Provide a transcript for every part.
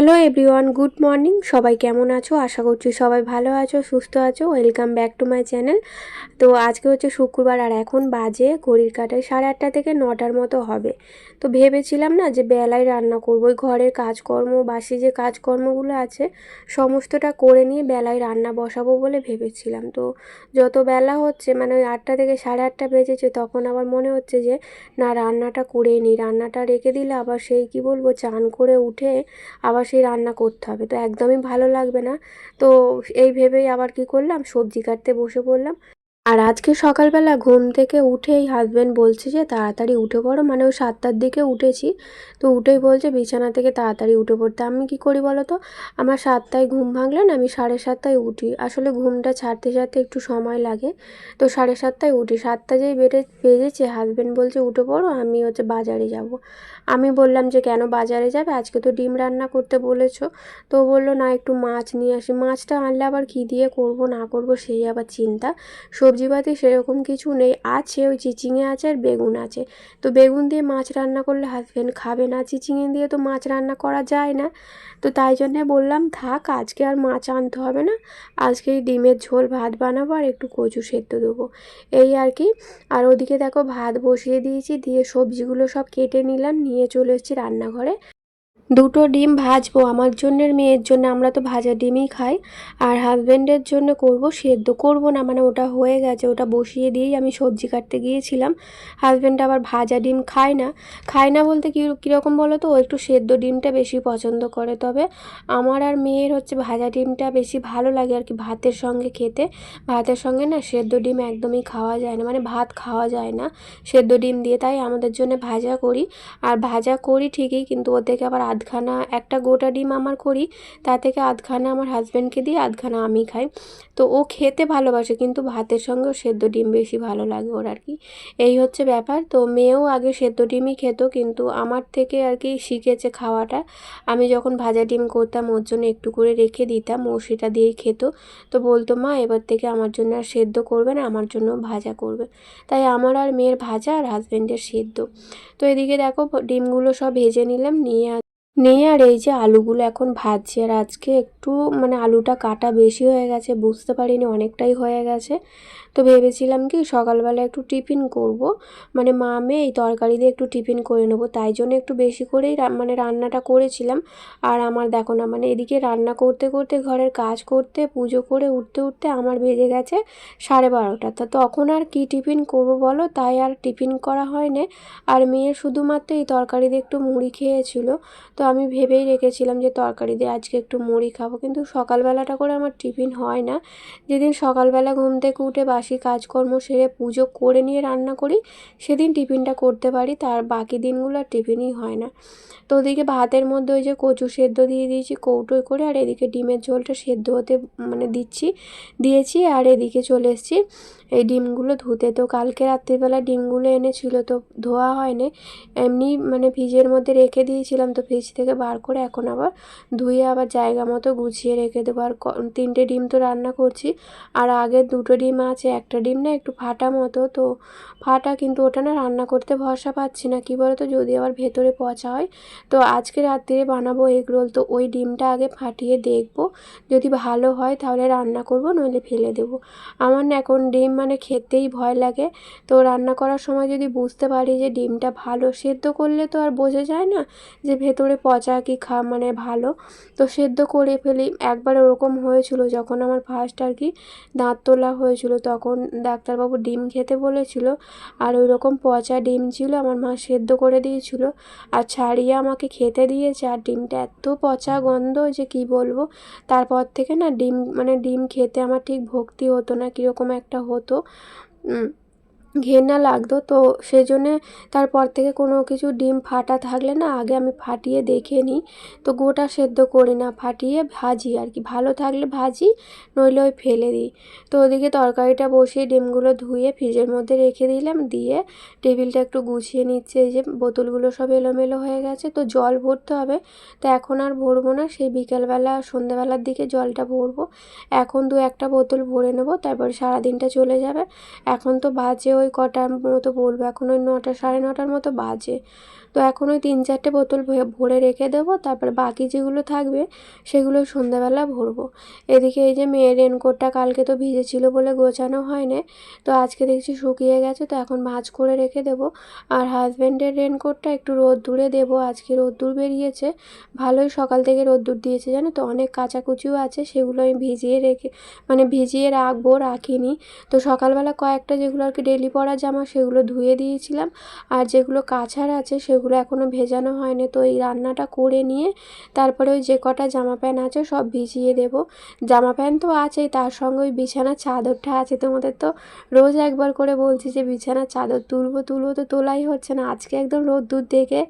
Hello everyone, good morning. সবাই কেমন আছো? আশা করছি সবাই ভালো আছো, সুস্থ আছো। Welcome back to my channel. তো আজকে হচ্ছে শুক্রবার আর এখন বাজে ঘড়ির কাটায় সাড়ে আটটা থেকে নটার মতো হবে। তো ভেবেছিলাম না যে বেলায় রান্না করব। ওই ঘরের কাজকর্ম, বাসি যে কাজকর্মগুলো আছে, সমস্তটা করে নিয়ে বেলায় রান্না বসাবো বলে ভেবেছিলাম। তো যত বেলা হচ্ছে মানে ওই আটটা থেকে সাড়ে আটটা বেজেছে, তখন আবার মনে হচ্ছে যে, না, রান্নাটা করে নিই রান্নাটা রেখে দিলে আবার সেই, কি বলব, চান করে উঠে আবার সেই রান্না করতে হবে। তো একদমই ভালো লাগবে না। তো এই ভেবেই আবার কি করলাম? সবজি কাটতে বসে পড়লাম। আর আজকে সকালবেলা ঘুম থেকে উঠেই হাজব্যান্ড বলছে যে, তাড়াতাড়ি উঠে পড়ো। মানে ওই সাতটার দিকে উঠেছি। তো উঠেই বলছে, বিছানা থেকে তাড়াতাড়ি উঠে পড়তে। আমি কি করি বলো তো? আমার সাতটায় ঘুম ভাঙলে না আমি সাড়ে সাতটায় উঠি। আসলে ঘুমটা ছাড়তে ছাড়তে একটু সময় লাগে। তো সাড়ে সাতটায় উঠি। সাতটা যেই বেড়ে, বেজেছে হাজব্যান্ড বলছে, উঠে পড়ো, আমি হচ্ছে বাজারে যাব। আমি বললাম যে, কেন বাজারে যাবে? আজকে তো ডিম রান্না করতে বলেছ। তো বলল, না, একটু মাছ নিয়ে আসি। মাছটা আনলে আবার কী দিয়ে করব, না করব, সেই আবার চিন্তা। সবজিপাতি সেরকম কিছু নেই। আছে ওই চিচিঙে আছে আর বেগুন আছে। তো বেগুন দিয়ে মাছ রান্না করলে হাজব্যান্ড খাবে না। চিচিঙে দিয়ে তো মাছ রান্না করা যায় না। তো তাই জন্যে বললাম, থাক, আজকে আর মাছ আনতে হবে না। আজকে ডিমের ঝোল, ভাত বানাবো আর একটু কচু সেদ্ধ দেবো। এই আর কি। আর ওদিকে দেখো ভাত বসিয়ে দিয়েছি, দিয়ে সবজিগুলো সব কেটে নিলাম, নিয়ে চলে এসেছি রান্নাঘরে। দুটো ডিম ভাজবো। আমার জন্যের মেয়ের জন্য আমরা তো ভাজা ডিমই খাই, আর হাজব্যান্ডের জন্য করব সেদ্ধ। করব না মানে ওটা হয়ে গেছে, ওটা বসিয়ে দিয়েই আমি সবজি কাটতে গিয়েছিলাম। হাজব্যান্ড আবার ভাজা ডিম খায় না। খায় না বলতে কী, কীরকম বলো তো, ও একটু সেদ্ধ ডিমটা বেশি পছন্দ করে। তবে আমার আর মেয়ের হচ্ছে ভাজা ডিমটা বেশি ভালো লাগে আর কি ভাতের সঙ্গে খেতে। ভাতের সঙ্গে না সেদ্ধ ডিম একদমই খাওয়া যায় না মানে ভাত খাওয়া যায় না সেদ্ধ ডিম দিয়ে। তাই আমাদের জন্য ভাজা করি। আর ভাজা করি ঠিকই, কিন্তু ওর থেকে আবার আধখানা, একটা গোটা ডিম আমার করি, তা থেকে আধখানা আমার হাজব্যান্ডকে দিই, আধখানা আমি খাই। তো ও খেতে ভালোবাসে, কিন্তু ভাতের সঙ্গেও সেদ্ধ ডিম বেশি ভালো লাগে ওর আর কি এই হচ্ছে ব্যাপার। তো মেয়েও আগে সেদ্ধ ডিমই খেত, কিন্তু আমার থেকে আর কি শিখেছে খাওয়াটা। আমি যখন ভাজা ডিম করতাম, ওর জন্য একটু করে রেখে দিতাম, ও সেটা দিয়েই খেত। তো বলতো, মা, এবার থেকে আমার জন্য আর সেদ্ধ করবে না, আমার জন্য ভাজা করবে। তাই আমার আর মেয়ের ভাজা আর হাজব্যান্ডের সেদ্ধ। তো এদিকে দেখো, ডিমগুলো সব ভেজে নিলাম, নিয়ে নিয়ে আর এই যে আলুগুলো এখন ভাজছি, আর আজকে একটু মানে আলুটা কাটা বেশি হয়ে গেছে, বুঝতে পারিনি অনেকটাই হয়ে গেছে। তো ভেবেছিলাম কি সকালবেলা একটু টিফিন করব। মানে মা মেয়ে এই তরকারি দিয়ে একটু টিফিন করে নেব। তাই জন্য একটু বেশি করেই মানে রান্নাটা করেছিলাম। আর আমার দেখো না মানে এদিকে রান্না করতে করতে, ঘরের কাজ করতে, পুজো করে উঠতে উঠতে আমার বেজে গেছে সাড়ে বারোটা। তা তখন আর কি টিফিন করব বলো? তাই আর টিফিন করা হয়নি। আর মেয়ে শুধুমাত্র এই তরকারি দিয়ে একটু মুড়ি খেয়েছিল। তো আমি ভেবেই রেখেছিলাম যে তরকারি দিয়ে আজকে একটু মুড়ি খাব। কিন্তু সকালবেলাটা করে আমার টিফিন হয় না। যেদিন সকালবেলা ঘুম থেকে উঠে বাসি কাজকর্ম সেরে পুজো করে নিয়ে রান্না করি, সেদিন টিফিনটা করতে পারি, তার বাকি দিনগুলো আর টিফিনই হয় না। তো ওদিকে ভাতের মধ্যে ওই যে কচু সেদ্ধ দিয়ে দিয়েছি কৌটোয় করে, আর এদিকে ডিমের ঝোলটা সেদ্ধ হতে মানে দিচ্ছি, দিয়েছি, আর এদিকে চলে এসেছি। এই ডিমগুলো ধুতে। তো কালকে রাত্রিবেলা ডিমগুলো এনেছিল, তো ধোয়া হয়নি। এমনি মানে ফ্রিজের মধ্যে রেখে দিয়েছিলাম, তো ফ্রিজ থেকে বার করে এখন আবার ধুয়ে আবার জায়গা মতো গুছিয়ে রেখে দেবো। আর তিনটে ডিম তো রান্না করছি, আর আগের দুটো ডিম আছে, একটা ডিম না একটু ফাটা মতো। তো ফাটা কিন্তু ওটা না রান্না করতে ভরসা পাচ্ছি না, কী বলতো? যদি আবার ভেতরে পচা হয়। তো আজকে রাত্রিরে বানাবো এগ রোল, তো ওই ডিমটা আগে ফাটিয়ে দেখব। যদি ভালো হয় তাহলে রান্না করব, নইলে ফেলে দেবো। আমার না এখন ডিম মানে খেতেই ভয় লাগে। তো রান্না করার সময় যদি বুঝতে পারি যে ডিমটা ভালো সেদ্ধ করলে তো আর বোঝা যায় না যে ভেতরে পচা কি খা মানে ভালো। তো সেদ্ধ করে ফেলি। একবার ওরকম হয়েছিল যখন আমার ফার্স্ট আর কি দাঁত তোলা হয়েছিল তখন ডাক্তারবাবু ডিম খেতে বলেছিল। আর ওই রকম পচা ডিম ছিল আমার মা সেদ্ধ করে দিয়েছিল। আর ছাড়িয়ে আমাকে খেতে দিয়েছে। আর ডিমটা এত পচা গন্ধ যে কি বলব? তারপর থেকে না ডিম মানে ডিম খেতে আমার ঠিক ভক্তি হতো না, কীরকম একটা হতো। তো ঘেন্না লাগতো। তো সেই জন্যে তারপর থেকে কোনো কিছু ডিম ফাটা থাকলে না আগে আমি ফাটিয়ে দেখে নিই। তো গোটা সেদ্ধ করি না, ফাটিয়ে ভাজি আর কি। ভালো থাকলে ভাজি, নইলে ওই ফেলে দিই। তো ওদিকে তরকারিটা বসিয়ে ডিমগুলো ধুয়ে ফ্রিজের মধ্যে রেখে দিলাম। দিয়ে টেবিলটা একটু গুছিয়ে নিচ্ছে। এই যে বোতলগুলো সব এলোমেলো হয়ে গেছে, তো জল ভরতে হবে। তো এখন আর ভরবো না, সেই বিকেলবেলা, সন্ধ্যেবেলার দিকে জলটা ভরবো। এখন দু একটা বোতল ভরে নেব, তারপরে সারাদিনটা চলে যাবে। এখন তো বাজে ওই কটার মতো বলব। এখন ওই নটা সাড়ে নটার মতো বাজে। তো এখন ওই তিন চারটে বোতল ভরে রেখে দেবো, তারপরে বাকি যেগুলো থাকবে সেগুলো সন্ধ্যাবেলা ভরবো। এদিকে এই যে মেয়ের রেনকোটটা কালকে তো ভিজেছিল বলে গোছানো হয়নি, তো আজকে দেখছি শুকিয়ে গেছে, তো এখন ভাঁজ করে রেখে দেবো। আর হাজব্যান্ডের রেনকোটটা একটু রোদ্দুরে দেবো, আজকে রোদ্দুর বেরিয়েছে, ভালোই সকাল থেকে রোদ্দুর দিয়েছে জানো তো, অনেক কাঁচাকুচিও আছে, সেগুলো আমি ভিজিয়ে রেখে মানে ভিজিয়ে রাখব, রাখিনি। তো সকালবেলা কয়েকটা যেগুলো আর কি ডেলি পরা জামা সেগুলো ধুয়ে দিয়েছিলাম, আর যেগুলো কাছার আছে সেগুলো এখনও ভেজানো হয়নি। তো এই রান্নাটা করে নিয়ে তারপরে ওই যে কটা জামা প্যান্ট আছে সব ভিজিয়ে দেব। জামা প্যান্ট তো আছেই, তার সঙ্গে ওই বিছানার চাদরটা আছে। তোমাদের তো রোজ একবার করে বলছি যে বিছানার চাদর তুলবো তুলবো তো তোলাই হচ্ছে না। আজকে একদম রোদ্দুর দেখে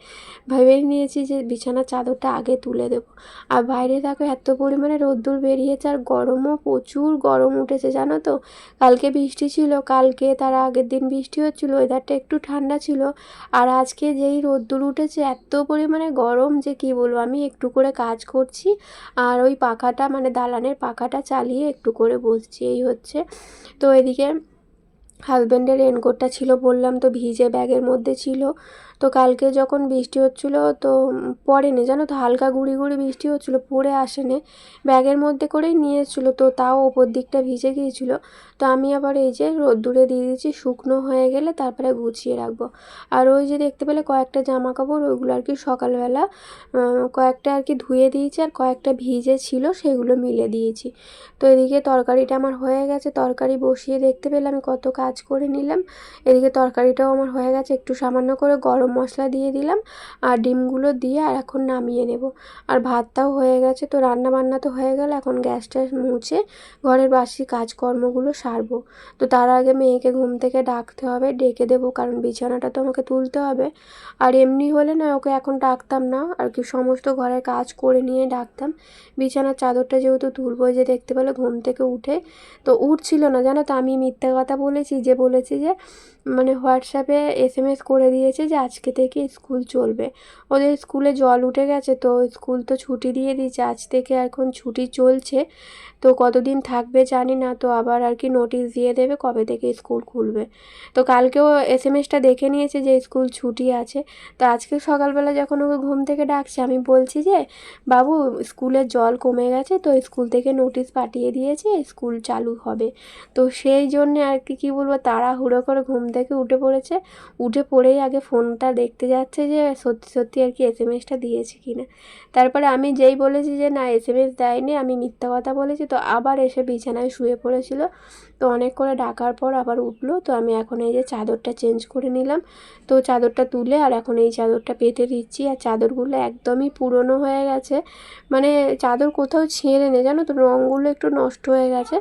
ভেবেই নিয়েছি যে বিছানার চাদরটা আগে তুলে দেবো। আর বাইরে দেখো এত পরিমাণে রোদ্দুর বেরিয়েছে আর গরমও প্রচুর গরম উঠেছে, জানো তো? কালকে বৃষ্টি ছিল, কালকে তার আগের দিন বৃষ্টি হচ্ছিল ওয়েদারটা একটু ঠান্ডা ছিল। আর আজকে যেই রোদ্দুর উঠেছে, এত পরিমাণে গরম যে কি বলব, আমি একটু করে কাজ করছি আর ওই পাখাটা মানে দালানের পাখাটা চালিয়ে একটু করে বসছি, এই হচ্ছে। তো এদিকে হাজব্যান্ডের রেনকোটটা ছিল বললাম, তো ভিজে ব্যাগের মধ্যে ছিল। তো কালকে যখন বৃষ্টি হচ্ছিল, তো পড়েনি। জানো তো, হালকা গুঁড়ি গুঁড়ি বৃষ্টি হচ্ছিল, পড়ে আসেনি। ব্যাগের মধ্যে করেই নিয়ে এসেছিল তো তাও ওপর দিকটা ভিজে গিয়েছিল। তো আমি আবার এই যে রোদ্দুরে দিয়ে দিয়েছি, শুকনো হয়ে গেলে তারপরে গুছিয়ে রাখব। আর ওই যে দেখতে পেলে কয়েকটা জামা কাপড় ওইগুলো আর কি সকালবেলা কয়েকটা আর কি ধুয়ে দিয়েছি আর কয়েকটা ভিজে ছিল, সেগুলো মিলে দিয়েছি। তো এদিকে তরকারিটা আমার হয়ে গেছে, তরকারি বসিয়ে দেখতে পেলে আমি কত কাজ করে নিলাম। এদিকে তরকারিটাও আমার হয়ে গেছে, একটু সামান্য করে গরম মশলা দিয়ে দিলাম আর ডিমগুলো দিয়ে আর এখন নামিয়ে নেব। আর ভাতটাও হয়ে গেছে, তো রান্না বান্না তো হয়ে গেল, এখন গ্যাসটা মুছে ঘরের বাসি কাজকর্মগুলো সারবো। তো তার আগে মেয়েকে ঘুম থেকে ডাকতে হবে, ডেকে দেবো, কারণ বিছানাটা তো আমাকে তুলতে হবে। আর এমনি হলে না, ওকে এখন ডাকতাম না, আর কি সমস্ত ঘরের কাজ করে নিয়ে ডাকতাম। বিছানার চাদরটা যেহেতু তুলবো যে দেখতে পেলে ঘুম থেকে উঠে, তো উঠছিল না, জানো তো আমি মিথ্যে কথা বলেছি, যে বলেছি যে মানে হোয়াটসঅ্যাপে এস এম এস করে দিয়েছে যে আজকে থেকে স্কুল চলবে। ওদের স্কুলে জল উঠে গেছে তো স্কুল তো ছুটি দিয়ে দিয়েছে। আজ থেকে এখন ছুটি চলছে। তো কতদিন থাকবে জানি না। তো আবার আর কি নোটিশ দিয়ে দেবে কবে থেকে স্কুল খুলবে। তো কালকেও এস এম এসটা দেখে নিয়েছে যে স্কুল ছুটি আছে। তো আজকে সকালবেলা যখন ওকে ঘুম থেকে ডাকছে, আমি বলছি যে, বাবু, স্কুলের জল কমে গেছে তো স্কুল থেকে নোটিশ পাঠিয়ে দিয়েছে, স্কুল চালু হবে। তো সেই জন্যে আর কি, কী বলব, তাড়াহুড়ো করে ঘুম থেকে উঠে পড়েছে। উঠে পড়েই আগে ফোনটা দেখতে যাচ্ছে যে সত্যি সত্যি আর কি এস এম এসটা দিয়েছে কি না তারপরে আমি যেই বলেছি যে না এস এম এস দেয়নি, আমি মিথ্যা কথা বলেছি, তো আবার এসে বিছানায় শুয়ে পড়েছিল। তো অনেক করে ডাকার পর আবার উঠল। তো আমি এখন এই যে চাদরটা চেঞ্জ করে নিলাম। তো চাদরটা তুলে আর এখন এই চাদরটা পেতে দিচ্ছি। আর চাদরগুলো একদমই পুরনো হয়ে গেছে। মানে চাদর কোথাও ছেঁড়ে নেই জানো তো? রঙগুলো একটু নষ্ট হয়ে গেছে।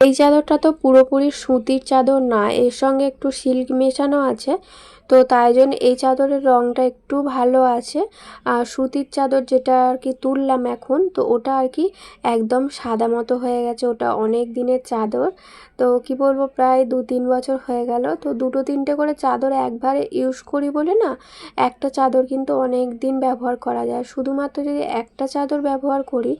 এই চাদরটা তো পুরোপুরি সুতির চাদর না এর সঙ্গে একটু সিল্ক মেশানো আছে। তো তাই জন্য এই চাদরের রঙটা একটু ভালো আছে। আর সুতির চাদর যেটা আর কি তুললাম এখন, তো ওটা আর কি একদম সাদা মতো হয়ে গেছে। ওটা অনেক দিনের চাদর। তো কি বলব, প্রায় দু তিন বছর হয়ে গেল। তো দুটো তিনটে করে চাদর একবারে ইউজ করি বলে না, একটা চাদর কিন্তু অনেক দিন ব্যবহার করা যায়। শুধুমাত্র যদি একটা চাদর ব্যবহার করি,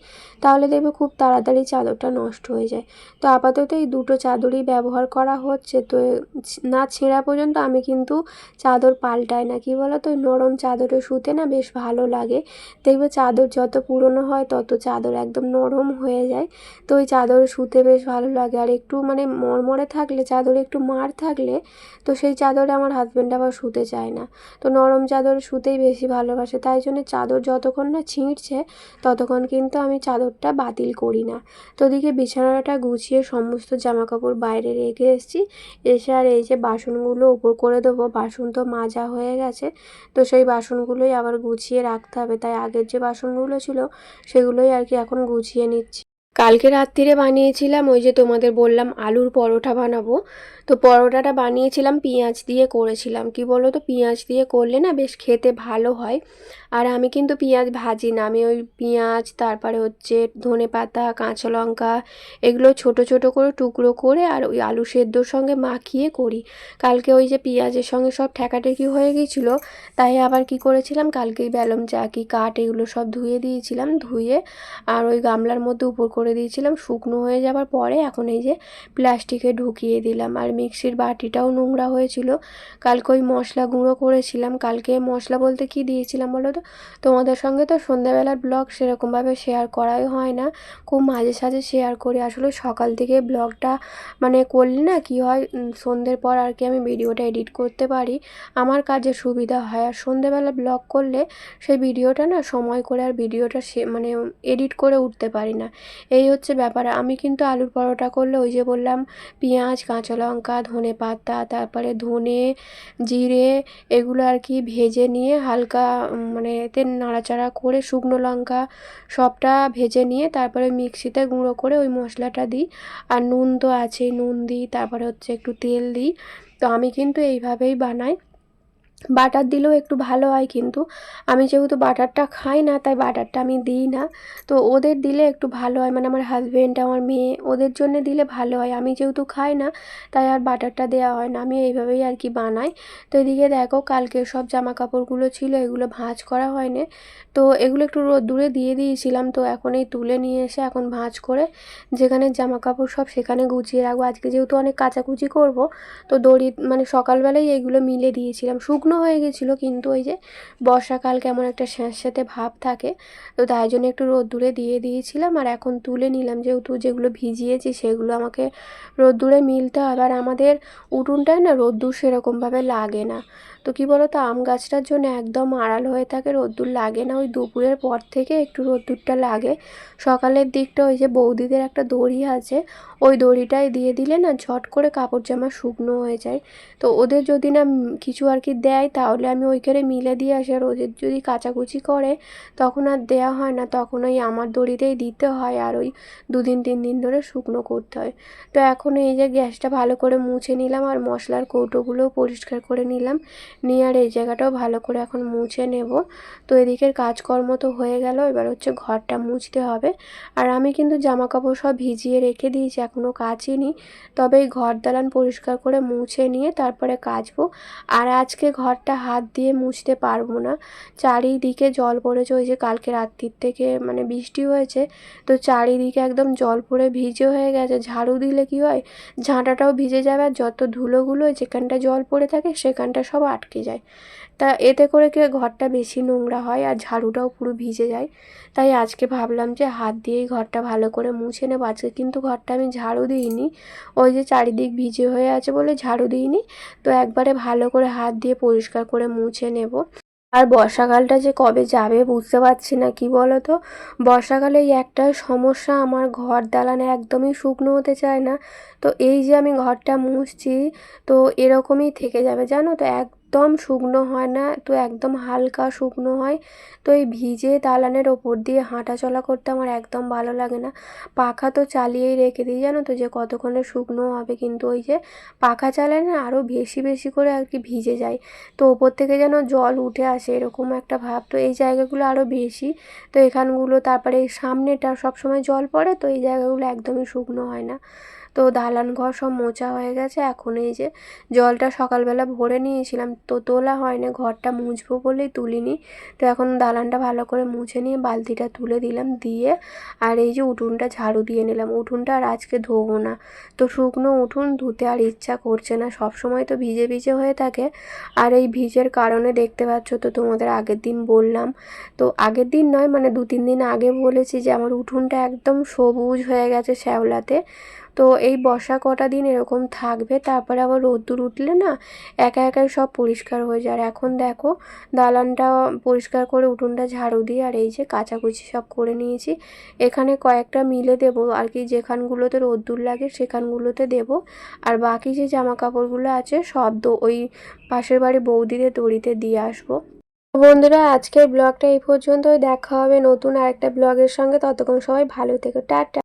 তাহলে দেখবে খুব তাড়াতাড়ি চাদরটা নষ্ট হয়ে যায়। তো আপাতত এই দুটো চাদরই ব্যবহার করা হচ্ছে। তো না ছেঁড়া পর্যন্ত আমি কিন্তু চাদর পাল্টায় না, কি বলো তো নরম চাদরে শুতে না বেশ ভালো লাগে। দেখবে চাদর যত পুরনো হয় তত চাদর একদম নরম হয়ে যায়। তো ওই চাদরে শুতে বেশ ভালো লাগে। আর একটু মানে মরমরে থাকলে, চাদরে একটু মার থাকলে, তো সেই চাদরে আমার হাজব্যান্ড আবার শুতে চায় না। তো নরম চাদরে শুতেই বেশি ভালোবাসে। তাই জন্য চাদর যতক্ষণ না ছিঁড়ছে, ততক্ষণ কিন্তু আমি চাদরটা বাতিল করি না। তো ওদিকে বিছানাটা গুছিয়ে সমস্ত জামা কাপড় বাইরে রেখে এসেছি। এসে আর এই যে বাসনগুলো উপর করে দেবো। বাসন তো মাজা হয়ে গেছে। তো সেই বাসনগুলোই আবার গুছিয়ে রাখতে হবে। তাই আগের যে বাসনগুলো ছিল, সেগুলোই আর কি এখন গুছিয়ে নিচ্ছি। কালকে রাত্রিরে বানিয়েছিলাম, ওই যে তোমাদের বললাম আলুর পরোটা বানাবো। তো পরোটাটা বানিয়েছিলাম, পেঁয়াজ দিয়ে করেছিলাম। কি বলো তো পেঁয়াজ দিয়ে করলে না বেশ খেতে ভালো হয়। আর আমি কিন্তু পেঁয়াজ ভাজি না, আমি ওই পেঁয়াজ, তারপরে হচ্ছে ধনে পাতা, কাঁচা লঙ্কা, এগুলো ছোট ছোট করে টুকরো করে আর ওই আলু সেদ্ধর সঙ্গে মাখিয়ে করি। কালকে ওই যে পেঁয়াজের সঙ্গে সব ঠেকাঠেকি হয়ে গিয়েছিল তাই আবার কি করেছিলাম, কালকেই বেলম, চাকি, কাঠ, এগুলো সব ধুয়ে দিয়েছিলাম, ধুয়ে আর ওই গামলার মধ্যে উপর করে করে দিয়েছিলাম, শুকনো হয়ে যাওয়ার পরে এখন এই যে প্লাস্টিকে ঢুকিয়ে দিলাম। আর মিক্সির বাটিটাও নোংরা হয়েছিল। কালকে ওই মশলা গুঁড়ো করেছিলাম। কালকে মশলা বলতে কি দিয়েছিলাম বলো তো? তোমাদের সঙ্গে তো সন্ধ্যাবেলার ব্লগ সেরকমভাবে শেয়ার করাই হয় না। খুব মাঝে সাঝে শেয়ার করি। আসলে সকাল থেকে ব্লগটা মানে করলে না কি হয় সন্ধ্যের পর আর কি আমি ভিডিওটা এডিট করতে পারি। আমার কাজে সুবিধা হয়। আর সন্ধ্যেবেলা ব্লগ করলে সেই ভিডিওটা না সময় করে আর ভিডিওটা সে মানে এডিট করে উঠতে পারি না। এই হচ্ছে ব্যাপার। আমি কিন্তু আলুর পরোটা করলে ওই যে বললাম, পেঁয়াজ, কাঁচা লঙ্কা, ধনে পাতা, তারপরে ধনে, জিরে এগুলো আর কি ভেজে নিয়ে হালকা মানে এতে নাড়াচাড়া করে শুকনো লঙ্কা সবটা ভেজে নিয়ে তারপরে মিক্সিতে গুঁড়ো করে ওই মশলাটা দিই। আর নুন তো আছেই, নুন দিই, তারপরে হচ্ছে একটু তেল দিই। তো আমি কিন্তু এইভাবেই বানাই। বাটার দিলেও একটু ভালো হয় কিন্তু। আমি যেহেতু বাটারটা খাই না, তাই বাটারটা আমি দিই না। তো ওদের দিলে একটু ভালো হয় মানে আমার হাজবেন্ড আমার মেয়ে, ওদের জন্য দিলে ভালো হয়। আমি যেহেতু খাই না, তাই আর বাটারটা দেওয়া হয় না। আমি এইভাবেই আর কি বানাই। তো এদিকে দেখো, কালকে সব জামা কাপড়গুলো ছিল, এগুলো ভাঁজ করা হয়নি। তো এগুলো একটু রোদ্দুরে দিয়ে দিয়েছিলাম, তো এখন এই তুলে নিয়ে এসে এখন ভাঁজ করে যেখানে জামা কাপড় সব সেখানে গুছিয়ে রাখব। আজকে যেহেতু অনেক কাচাকুচি করব, তো দড়ি মানে সকালবেলায় এইগুলো মিলে দিয়েছিলাম। শুকনো হয়ে গেছিল, কিন্তু ওই যে বর্ষাকাল কেমন একটা স্যাঁতস্যাঁতে ভাব থাকে, তো তাই জন্য একটু রোদ্দুরে দিয়ে দিয়েছিলাম আর এখন তুলে নিলাম। যেহেতু যেগুলো ভিজিয়েছি সেগুলো আমাকে রোদ্দুরে মিলতে হবে। আর আমাদের উঠোনটায় না রোদ্দুর সেরকমভাবে লাগে না। তো কী বলো তো আম গাছটার জন্য একদম আড়াল হয়ে থাকে, রোদ্দুর লাগে না। ওই দুপুরের পর থেকে একটু রোদ্দুরটা লাগে। সকালের দিকটা ওই যে বৌদিদের একটা দড়ি আছে, ওই দড়িটাই দিয়ে দিলে না ঝট করে কাপড় জামা শুকনো হয়ে যায়। তো ওদের যদি না কিছু আর কি দেয়, তাহলে আমি ওইখানে মিলে দিয়ে আসি। আর ওদের যদি কাচাকুচি করে, তখন আর দেওয়া হয় না। তখন ওই আমার দড়িতেই দিতে হয় আর ওই দুদিন, তিন দিন ধরে শুকনো করতে হয়। তো এখন এই যে গ্যাসটা ভালো করে মুছে নিলাম আর মশলার কৌটোগুলোও পরিষ্কার করে নিলাম। নিয়ে আর এই জায়গাটাও ভালো করে এখন মুছে নেব। তো এদিকের কাজকর্ম তো হয়ে গেল, এবার হচ্ছে ঘরটা মুছতে হবে। আর আমি কিন্তু জামা কাপড় সব ভিজিয়ে রেখে দিয়েছি এখনও কাচিনি। তবে এই ঘর দালান পরিষ্কার করে মুছে নিয়ে তারপরে কাচবো। আর আজকে ঘরটা হাত দিয়ে মুছতে পারব না। চারিদিকে জল পড়েছে, ওই যে কালকে রাত্রির থেকে মানে বৃষ্টি হয়েছে, তো চারিদিকে একদম জল পড়ে ভিজে হয়ে গেছে। ঝাড়ু দিলে কি হয়, ঝাঁটাটাও ভিজে যাবে, আর যত ধুলোগুলো যেখানটা জল পড়ে থাকে, সেখানটা সব আটকে যায়। তা এতে করে কি ঘরটা বেশি নোংরা হয় আর ঝাড়ুটাও পুরো ভিজে যায়? তাই আজকে ভাবলাম যে হাত দিয়েই ঘরটা ভালো করে মুছে নেব। আজকে কিন্তু ঘরটা আমি ঝাড়ু দিইনি। ওই যে চারিদিক ভিজে হয়ে আছে বলে ঝাড়ু দিইনি। তো একবারে ভালো করে হাত দিয়ে পরিষ্কার করে মুছে নেব। আর বর্ষাকালটা যে কবে যাবে বুঝতে পারছি না, কি বলো তো বর্ষাকালে এই একটা সমস্যা, আমার ঘর দালানে একদমই শুকনো হতে চায় না। তো এই যে আমি ঘরটা মুছছি, তো এরকমই থেকে যাবে, জানো তো? একদম শুকনো হয় না, তো একদম হালকা শুকনো হয়। তো এই ভিজে দালানের ওপর দিয়ে হাঁটা চলা করতে আমার একদম ভালো লাগে না। পাখা তো চালিয়েই রেখে দিই, জানো তো যে কতক্ষণে শুকনো হবে। কিন্তু ওই যে পাখা চালায় না আরও বেশি বেশি করে আর কি ভিজে যায়। তো ওপর থেকে যেন জল উঠে আসে এরকম একটা ভাব। তো এই জায়গাগুলো আরও বেশি। তো এখানগুলো তারপরে সামনেটা সবসময় জল পড়ে, তো এই জায়গাগুলো একদমই শুকনো হয় না। তো দালান ঘর সব মোছা হয়ে গেছে। এখন এই যে জলটা সকালবেলা ভরে নিয়েছিলাম, তো তোলা হয় না ঘরটা মুছবো বলেই তুলিনি। তো এখন দালানটা ভালো করে মুছে নিয়ে বালতিটা তুলে দিলাম দিয়ে আর এই যে উঠোনটা ঝাড়ু দিয়ে নিলাম। উঠোনটা আর আজকে ধোবো না। তো শুকনো উঠোন ধুতে আর ইচ্ছা করছে না। সব সময় তো ভিজে ভিজে হয়ে থাকে। আর এই ভিজের কারণে দেখতে পাচ্ছ তো তোমাদের আগের দিন বললাম। তো আগের দিন নয় মানে দু তিন দিন আগে বলেছি যে আমার উঠোনটা একদম সবুজ হয়ে গেছে শ্যাওলাতে। তো এই বর্ষা কটা দিন এরকম থাকবে, তারপরে আবার রোদ্দুর উঠলে না একা একাই সব পরিষ্কার হয়ে যায়। আর এখন দেখো দালানটা পরিষ্কার করে উঠোনটা ঝাড়ু দিয়ে আর এই যে কাচাকুচি সব করে নিয়েছি। এখানে কয়েকটা মিলে দেবো আর কি, যেখানগুলোতে রোদ্দুর লাগে সেখানগুলোতে দেবো। আর বাকি যে জামা কাপড়গুলো আছে সব ওই পাশের বাড়ি বৌদিদের দড়িতে দিয়ে আসব। বন্ধুরা, আজকের ব্লগটা এই পর্যন্তই। দেখা হবে নতুন আরেকটা ব্লগের সঙ্গে। ততক্ষণ সবাই ভালো থেকো। টাটা।